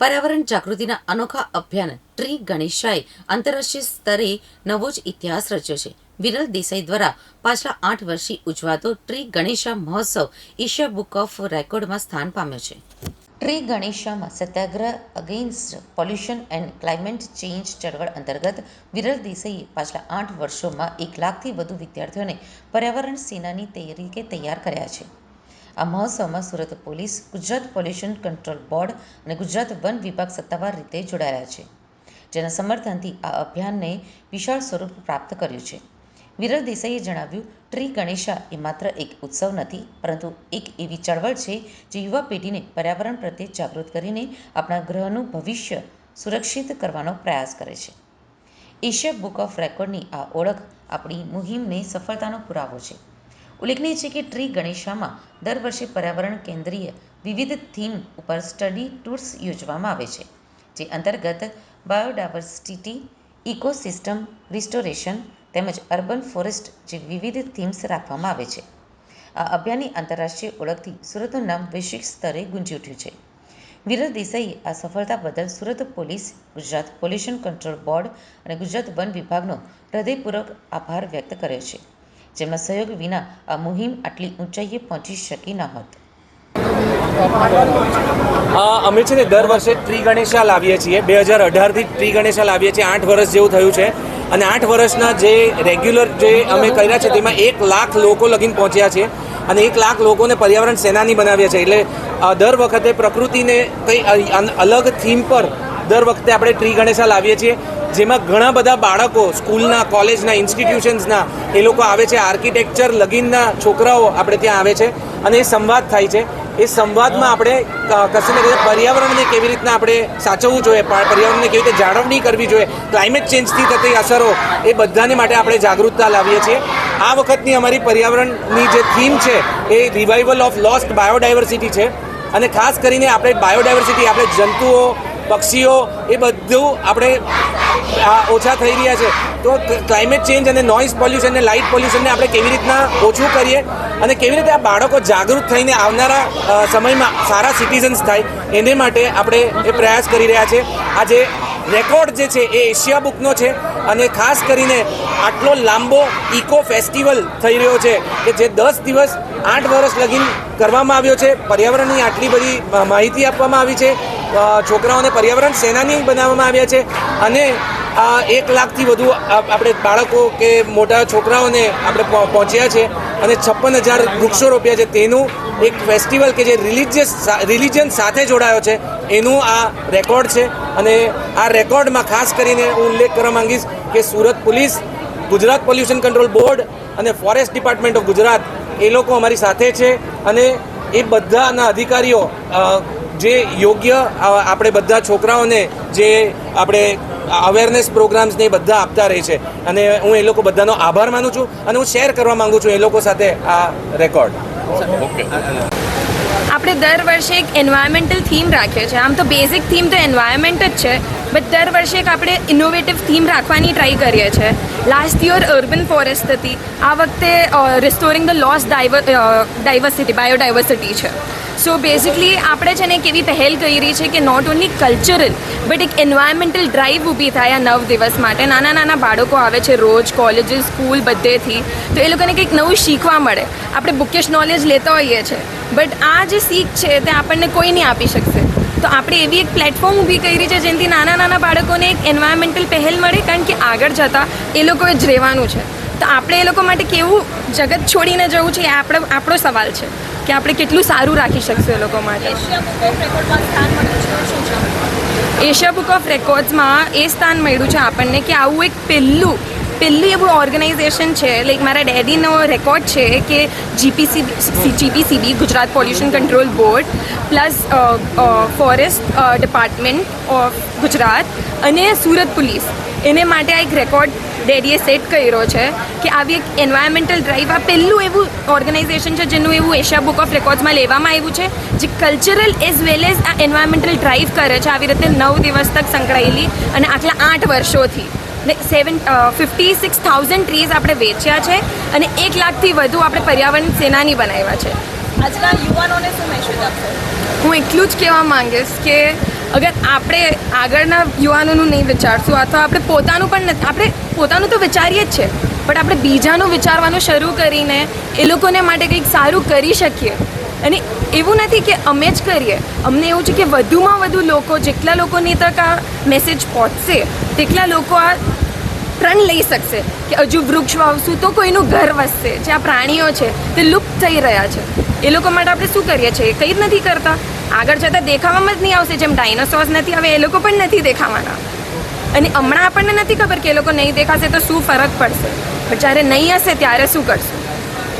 પર્યાવરણ જાગૃતિના અનોખા અભિયાન ટ્રી ગણેશાએ આંતરરાષ્ટ્રીય સ્તરે નવો જ ઇતિહાસ રચ્યો છે. વિરલ દેસાઈ દ્વારા પાછલા આઠ વર્ષથી ઉજવાતો ટ્રી ગણેશા મહોત્સવ એશિયા બુક ઓફ રેકોર્ડમાં સ્થાન પામ્યો છે. ટ્રી ગણેશામાં સત્યાગ્રહ against pollution and climate change ચળવળ અંતર્ગત વિરલ દેસાઈએ પાછલા આઠ વર્ષોમાં એક લાખથી વધુ વિદ્યાર્થીઓને પર્યાવરણ સેનાની તરીકે તૈયાર કર્યા છે. આ મહોત્સવમાં Surat police, Gujarat pollution control board અને ગુજરાત વન વિભાગ સત્તાવાર રીતે જોડાયા છે, જેના સમર્થનથી આ અભિયાનને વિશાળ સ્વરૂપ પ્રાપ્ત કર્યું છે. વિરલ દેસાઈએ જણાવ્યું, ટ્રી ગણેશા એ માત્ર એક ઉત્સવ નથી, પરંતુ એક એવી ચળવળ છે જે યુવા પેઢીને પર્યાવરણ પ્રત્યે જાગૃત કરીને આપણા ગ્રહનું ભવિષ્ય સુરક્ષિત કરવાનો પ્રયાસ કરે છે. એશિયા બુક ઓફ રેકોર્ડની આ ઓળખ આપણી મુહિમને સફળતાનો પુરાવો છે. ઉલ્લેખનીય છે કે ટ્રી ગણેશામાં દર વર્ષે પર્યાવરણ કેન્દ્રીય વિવિધ થીમ ઉપર સ્ટડી ટૂર્સ યોજવામાં આવે છે, જે અંતર્ગત બાયોડાયવર્સિટી, ઇકોસિસ્ટમ, રિસ્ટોરેશન તેમજ અર્બન ફોરેસ્ટ જેવી વિવિધ થીમ્સ રાખવામાં આવે છે. આ અભિયાનની આંતરરાષ્ટ્રીય ઓળખથી સુરતનું નામ વૈશ્વિક સ્તરે ગુંજી ઉઠ્યું છે. વિરલ દેસાઈએ આ સફળતા બદલ Surat police, Gujarat pollution control board અને ગુજરાત વન વિભાગનો હૃદયપૂર્વક આભાર વ્યક્ત કર્યો છે. જેમના સહયોગ વિના આ મુહિમ આટલી ઊંચાઈએ પહોંચી શકી ન હોત. અમે છે ને દર વર્ષે ટ્રી ગણેશા લાવીએ છીએ. બે હજાર અઢારથી ટ્રી ગણેશા લાવીએ છીએ. આઠ વર્ષ જેવું થયું છે. અને આઠ વર્ષના જે રેગ્યુલર જે અમે કર્યા છે, તેમાં એક લાખ લોકો લગીને પહોંચ્યા છે. અને એક લાખ લોકોને પર્યાવરણ સેનાની બનાવ્યા છે. એટલે દર વખતે પ્રકૃતિને કંઈ અલગ થીમ પર દર વખતે આપણે ટ્રી ગણેશા લાવીએ છીએ, જેમાં ઘણા બધા બાળકો સ્કૂલના, કોલેજના, ઇન્સ્ટિટ્યુશન્સના, એ લોકો આવે છે. આર્કિટેક્ચર લગીનના છોકરાઓ આપણે ત્યાં આવે છે અને એ સંવાદ થાય છે. એ સંવાદમાં આપણે કશું ને પર્યાવરણને કેવી રીતના આપણે સાચવવું જોઈએ પર્યાવરણને કેવી રીતે જાળવણી કરવી જોઈએ, ક્લાઇમેટ ચેન્જથી થતી અસરો એ બધાને માટે આપણે જાગૃતતા લાવીએ છીએ. આ વખતની અમારી પર્યાવરણની જે થીમ છે એ રિવાઇવલ ઓફ લોસ્ટ બાયોડાયવર્સિટી છે. અને ખાસ કરીને આપણે બાયોડાયવર્સિટી, આપણે જંતુઓ પક્ષીઓ એ બધું આપણે ઓછા થઈ રહ્યા છે. તો ક્લાઇમેટ ચેન્જ અને નોઇઝ પોલ્યુશન અને લાઇટ પોલ્યુશનને આપણે કેવી રીતના ઓછું કરીએ અને કેવી રીતે આ બાળકો જાગૃત થઈને આવનારા સમયમાં સારા સિટીઝન્સ થાય, એને માટે આપણે એ પ્રયાસ કરી રહ્યા છે. આજે રેકોર્ડ જે છે એ એશિયા બુકનો છે અને ખાસ કરીને આટલો લાંબો ઇકો ફેસ્ટિવલ થઈ રહ્યો છે કે જે દસ દિવસ આઠ વર્ષ લગીન કરવામાં આવ્યો છે. પર્યાવરણની આટલી બધી માહિતી આપવામાં આવી છે. છોકરાઓને પર્યાવરણ સેનાની બનાવવામાં આવ્યા છે અને આ એક લાખથી વધુ આપણે બાળકો કે મોટા છોકરાઓને આપણે પહો- પહોંચ્યા છે અને છપ્પન હજાર વૃક્ષો રોપ્યા છે. તેનું એક ફેસ્ટિવલ કે જે રિલિજિયસ રિલિજન સાથે જોડાયો છે, એનું આ રેકોર્ડ છે અને આ રેકોર્ડમાં ખાસ કરીને હું ઉલ્લેખ કરવા માંગીશ કે Surat police, Gujarat pollution control board અને ફોરેસ્ટ ડિપાર્ટમેન્ટ ઓફ ગુજરાત એ લોકો અમારી સાથે છે અને એ બધાના અધિકારીઓ જે યોગ્ય આપણે બધા છોકરાઓને જે આપણે અવેરનેસ પ્રોગ્રામ્સ ને એ બધા આપતા રહે છે. અને હું એ લોકો બધાનો આભાર માનું છું અને હું શેર કરવા માંગુ છું એ લોકો સાથે આ રેકોર્ડ આપણે દર વર્ષે એક એન્વાયરમેન્ટલ થીમ રાખીએ છીએ આમ તો બેઝિક થીમ તો એન્વાયરમેન્ટ જ છે બટ દર વર્ષે એક આપણે ઇનોવેટિવ થીમ રાખવાની ટ્રાય કરીએ છીએ લાસ્ટ યર અર્બન ફોરેસ્ટ હતી. આ વખતે restoring the loss diversity biodiversity છે. સો બેઝિકલી આપણે છે ને એક એવી પહેલ કરી છે કે નોટ ઓનલી કલ્ચરલ બટ એક એન્વાયરમેન્ટલ ડ્રાઈવ ઊભી થાય આ નવ દિવસ માટે. નાના નાના બાળકો આવે છે રોજ કોલેજીસ સ્કૂલ બધેથી. તો એ લોકોને કંઈક નવું શીખવા મળે. આપણે બુકેશ નોલેજ લેતા હોઈએ છીએ બટ આ જે શીખ છે, તે આપણને કોઈ નહીં આપી શકશે. તો આપણે એવી એક પ્લેટફોર્મ ઊભી કરી છે જેનાથી નાના નાના બાળકોને એક એન્વાયરમેન્ટલ પહેલ મળે, કારણ કે આગળ જતાં એ લોકોએ જ રહેવાનું છે. તો આપણે એ લોકો માટે કેવું જગત છોડીને જવું છે એ આપણો આપણો સવાલ છે. કે આપણે કેટલું સારું રાખી શકશું એ લોકો માટે. એશિયા બુક ઓફ રેકોર્ડ્સમાં એ સ્થાન મળ્યું છે આપણને કે આવું એક પહેલું પહેલું એવું ઓર્ગેનાઇઝેશન છે લાઈક મારા ડેડીનો રેકોર્ડ છે કે GPC GPCB Gujarat pollution control board plus forest department of Gujarat અને સુરત પોલીસ એને માટે આ એક રેકોર્ડ ડેડીએ સેટ કર્યો છે કે આવી એક એન્વાયરમેન્ટલ ડ્રાઈવ આ પહેલું એવું ઓર્ગેનાઇઝેશન છે જેનું એવું એશિયા બુક ઓફ રેકોર્ડ્સમાં લેવામાં આવ્યું છે જે કલ્ચરલ એઝ વેલ એઝ આ એન્વાયરમેન્ટલ ડ્રાઈવ કરે છે આવી રીતે નવ દિવસ તક સંકળાયેલી અને આટલા આઠ વર્ષોથી. ને seven fifty six thousand trees આપણે વેચ્યા છે અને એક લાખથી વધુ આપણે પર્યાવરણ સેનાની બનાવ્યા છે. આજના યુવાનોને શું મેસેજ આપશો? હું એટલું જ કહેવા માંગીશ કે અગર આપણે આગળના યુવાનોનું નહીં વિચારશું, અથવા આપણે પોતાનું પણ નથી, આપણે પોતાનું તો વિચારીએ જ છે બટ આપણે બીજાનું વિચારવાનું શરૂ કરીને એ લોકોને માટે કંઈક સારું કરી શકીએ. અને એવું નથી કે અમે જ કરીએ. અમને એવું છે કે વધુમાં વધુ લોકો, જેટલા લોકોની તક આ મેસેજ પહોંચશે, તેટલા લોકો આ પ્રણ લઈ શકશે કે હજુ વૃક્ષ વાવશું તો કોઈનું ઘર વસશે. જે આ પ્રાણીઓ છે તે લુપ્ત થઈ રહ્યા છે. એ લોકો માટે આપણે શું કરીએ છીએ? કંઈ જ નથી કરતા. આગળ જતાં દેખાવામાં જ નહીં આવશે. જેમ ડાયનોસોર્સ નથી, હવે એ લોકો પણ નથી દેખાવાના. અને હમણાં આપણને નથી ખબર કે એ લોકો નહીં દેખાશે તો શું ફરક પડશે? પણ જ્યારે નહીં હશે, ત્યારે શું કરશું?